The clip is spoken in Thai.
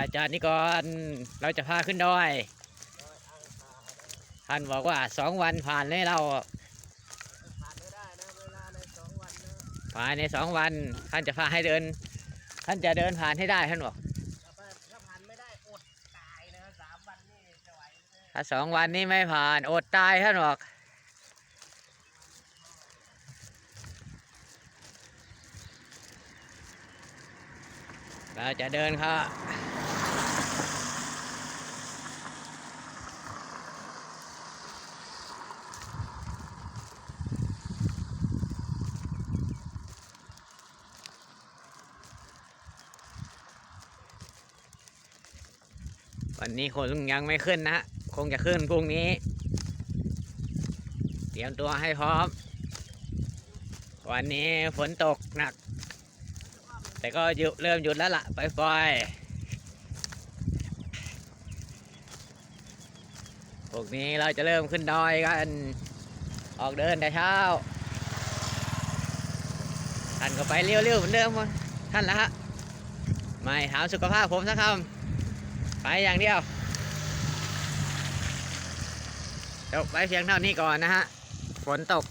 อาจารย์นิกรเราจะพาขึ้นดอย ท่านบอกว่าสองวันผ่านเลยเราผ่านไม่ได้นะเวลาในสองวันนะภายในสองวัน ท่านจะพาให้เดิน ท่านจะเดินผ่านให้ได้ท่านบอกถ้าไปถ้าผ่านไม่ได้อดตายนะสามวันนี่จะไหวไหมถ้าสองวันนี้ไม่ผ่านอดตายท่านบอกเราจะเดินครับ วันนี้คงยังไม่ขึ้นนะ คงจะขึ้นพรุ่งนี้ เตรียมตัวให้พร้อม วันนี้ฝนตกหนัก แต่ก็หยุดเริ่มหยุดแล้วล่ะไปล่อยๆพวกนี้เราจะเริ่มขึ้นดอยกัน ออกเดินแต่เช้าท่านก็ไปเร็วๆเหมือนเดิมท่านละฮะไม่ถามสุขภาพผมสักคำ ไปอย่างเดียวจบไว้เพียงเท่านี้ก่อนนะฮะ ฝนตก